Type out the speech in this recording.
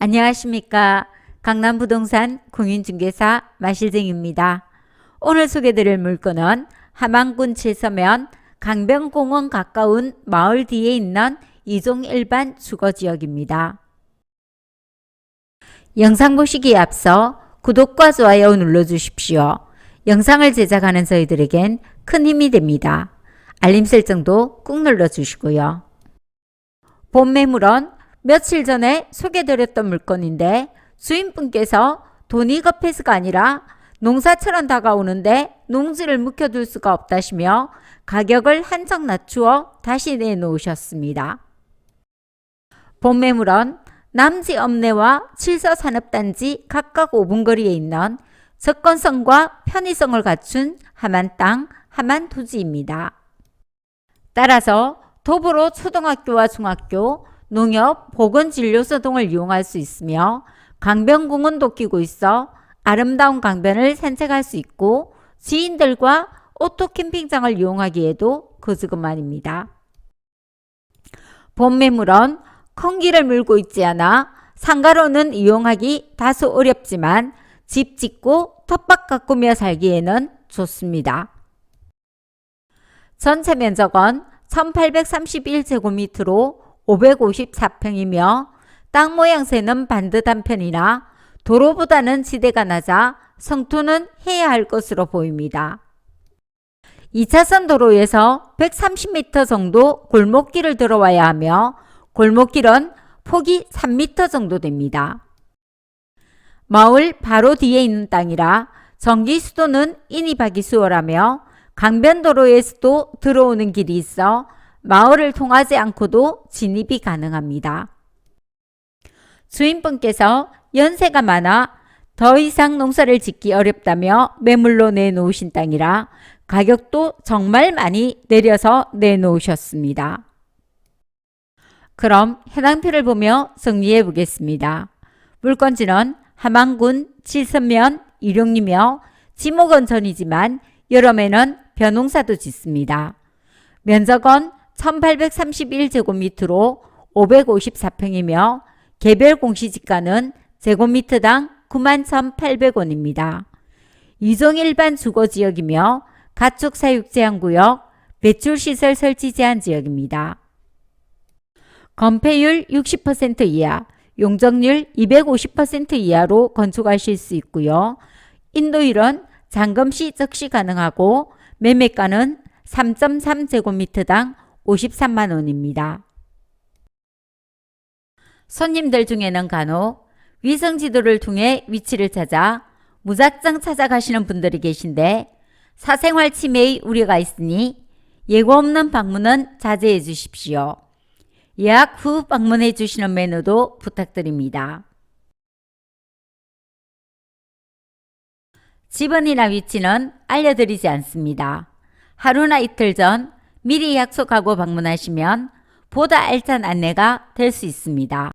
안녕하십니까. 강남부동산 공인중개사 마실쟁입니다. 오늘 소개드릴 물건은 함안군 칠서면 강변공원 가까운 마을 뒤에 있는 이종 일반 주거지역입니다. 영상 보시기에 앞서 구독과 좋아요 눌러주십시오. 영상을 제작하는 저희들에겐 큰 힘이 됩니다. 알림 설정도 꾹 눌러주시고요. 본 매물은 며칠 전에 소개드렸던 물건인데 주인분께서 돈이 급해서가 아니라 농사처럼 다가오는데 농지를 묵혀둘 수가 없다시며 가격을 한정 낮추어 다시 내놓으셨습니다. 본 매물은 남지 읍내와 칠서산업단지 각각 5분 거리에 있는 접근성과 편의성을 갖춘 함안 땅, 함안 토지입니다. 따라서 도보로 초등학교와 중학교, 농협, 보건진료소 등을 이용할 수 있으며 강변공원도 끼고 있어 아름다운 강변을 산책할 수 있고 지인들과 오토 캠핑장을 이용하기에도 거즈그만입니다. 본 매물은 큰 길을 물고 있지 않아 상가로는 이용하기 다소 어렵지만 집 짓고 텃밭 가꾸며 살기에는 좋습니다. 전체 면적은 1831제곱미터로 554평이며 땅 모양새는 반듯한 편이나 도로보다는 지대가 낮아 성토는 해야 할 것으로 보입니다. 2차선 도로에서 130m 정도 골목길을 들어와야 하며 골목길은 폭이 3m 정도 됩니다. 마을 바로 뒤에 있는 땅이라 전기 수도는 인입하기 수월하며 강변도로에서도 들어오는 길이 있어 마을을 통하지 않고도 진입이 가능합니다. 주인분께서 연세가 많아 더 이상 농사를 짓기 어렵다며 매물로 내놓으신 땅이라 가격도 정말 많이 내려서 내놓으셨습니다. 그럼 해당 표를 보며 정리해 보겠습니다. 물건지는 함안군 칠선면 일용이며 지목은 전이지만 여름에는 벼농사도 짓습니다. 면적은 1831제곱미터로 554평이며 개별 공시지가는 제곱미터당 91,800원입니다. 이종 일반 주거지역이며 가축 사육 제한구역, 배출시설 설치 제한 지역입니다. 건폐율 60% 이하, 용적률 250% 이하로 건축하실 수 있고요. 인도율은 잔금시 즉시 가능하고 매매가는 3.3제곱미터당 53만 원입니다. 손님들 중에는 간혹 위성 지도를 통해 위치를 찾아 무작정 찾아가시는 분들이 계신데 사생활 침해의 우려가 있으니 예고 없는 방문은 자제해 주십시오. 예약 후 방문해 주시는 메뉴도 부탁드립니다. 집원이나 위치는 알려드리지 않습니다. 하루나 이틀 전 미리 약속하고 방문하시면 보다 알찬 안내가 될 수 있습니다.